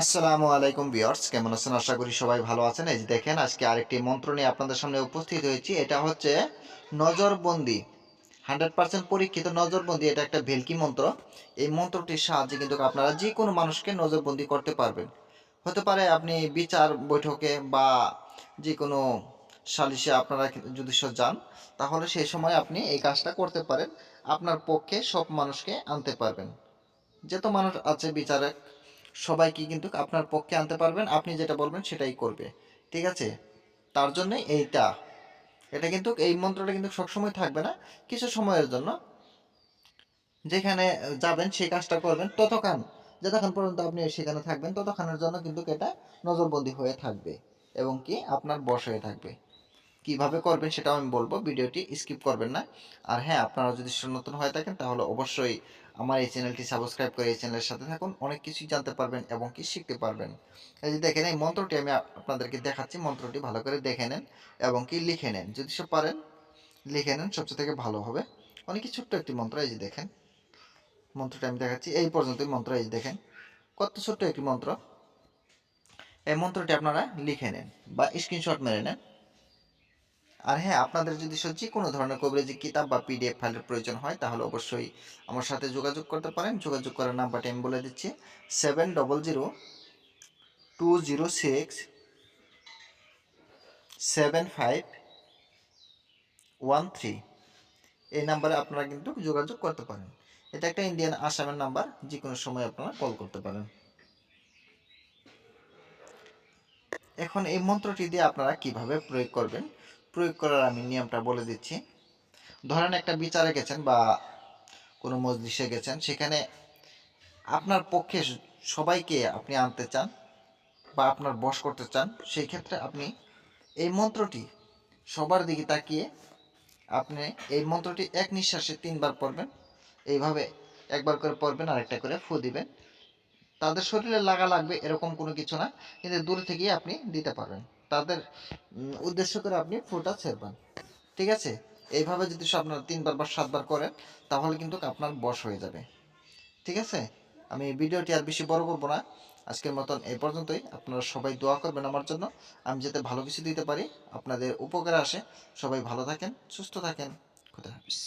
আসসালামু আলাইকুম ভিউয়ার্স, কেমন আছেন? আশা করি সবাই ভালো আছেন। এই যে দেখেন, আজকে আরেকটি মন্ত্র নিয়ে আপনাদের সামনে উপস্থিত হয়েছি। এটা হচ্ছে নজরবন্দি। হান্ড্রেড পার্সেন্ট পরীক্ষিত নজরবন্দি, এটা একটা ভেলকি মন্ত্র। এই মন্ত্রটির সাহায্যে কিন্তু আপনারা যে কোনো মানুষকে নজরবন্দি করতে পারবেন। হতে পারে আপনি বিচার বৈঠকে বা যে কোনো সালিশে আপনারা যদি সব যান, তাহলে সেই সময় আপনি এই কাজটা করতে পারেন। আপনার পক্ষে সব মানুষকে আনতে পারবেন। যত মানুষ আছে বিচারক সবাইকে কিন্তু আপনার পক্ষে আনতে পারবেন, আপনি যেটা বলবেন সেটাই করবে। ঠিক আছে? তার জন্য এইটা। এটা কিন্তু এই মন্ত্রটা কিন্তু সবসময় থাকবে না, কিছু সময়ের জন্য। যেখানে যাবেন সেই কাজটা করবেন ততক্ষণ, যতক্ষণ পর্যন্ত আপনি সেখানে থাকবেন, ততক্ষণের জন্য কিন্তু এটা নজরবন্দি হয়ে থাকবে এবং কি আপনার বস হয়ে থাকবে। কীভাবে করবেন সেটাও আমি বলব, ভিডিওটি স্কিপ করবেন না। আর হ্যাঁ আপনারা যদি নতুন হয়ে থাকেন, তাহলে অবশ্যই আমার এই চ্যানেলটি সাবস্ক্রাইব করে এই চ্যানেলের সাথে থাকুন। অনেক কিছুই জানতে পারবেন এবং কি শিখতে পারবেন। এই যে দেখেন, এই মন্ত্রটি আমি আপনাদেরকে দেখাচ্ছি। মন্ত্রটি ভালো করে দেখে নেন এবং কি লিখে নেন। যদি সব পারেন, লিখে নেন, সবচেয়ে থেকে ভালো হবে। অনেকই ছোট্ট একটি মন্ত্র, এই যে দেখেন। মন্ত্রটি আমি দেখাচ্ছি। এই পর্যন্তই মন্ত্র, এই যে দেখেন। কত ছোট্ট একটি মন্ত্র। এই মন্ত্রটি আপনারা লিখে নেন বা স্ক্রিনশট মেরে নেন। আর হ্যাঁ আপনাদের যদি যে কোনো ধরনের কভারেজি কিতাব বা পিডিএফ ফাইলের প্রয়োজন হয়, তাহলে অবশ্যই আমার সাথে যোগাযোগ করতে পারেন। যোগাযোগ করার নাম্বারটি আমি বলে দিচ্ছি seven double zero two zero six seven five one three এই নাম্বারে আপনারা কিন্তু যোগাযোগ করতে পারেন। এটা একটা ইন্ডিয়ান আসামের নাম্বার যে কোনো সময় আপনারা কল করতে পারেন। এখন এই মন্ত্রটি দিয়ে আপনারা কীভাবে প্রয়োগ করবেন? প্রয়োগ করার আমি নিয়মটা বলে দিচ্ছি। ধরেন একটা বিচারে গেছেন বা কোনো মজলিসে গেছেন, সেখানে আপনার পক্ষে সবাইকে আপনি আনতে চান বা আপনার বশ করতে চান, সেই ক্ষেত্রে আপনি এই মন্ত্রটি সবার দিকে তাকিয়ে আপনি এই মন্ত্রটি এক নিঃশ্বাসে তিনবার পড়বেন, এইভাবে একবার করে পড়বেন আর একটা করে ফু দিবেন। তাদের শরীরে লাগা লাগবে এরকম কোনো কিছু না, কিন্তু দূরে থেকেই আপনি দিতে পারবেন। তাদের উদ্দেশ্য করে আপনি ফুটা ছেড়বেন ঠিক আছে? এইভাবে যদি আপনার তিনবার বা সাতবার করেন তাহলে কিন্তু আপনার বশ হয়ে যাবে। ঠিক আছে? আমি ভিডিওটি আর বেশি বড় করব না। আজকের মতন এই পর্যন্তই। আপনারা সবাই দোয়া করবেন আমার জন্য। আমি যাতে ভালো কিছু দিতে পারি, আপনাদের উপকারে আসে। সবাই ভালো থাকেন, সুস্থ থাকেন। খুদা হাফিজ।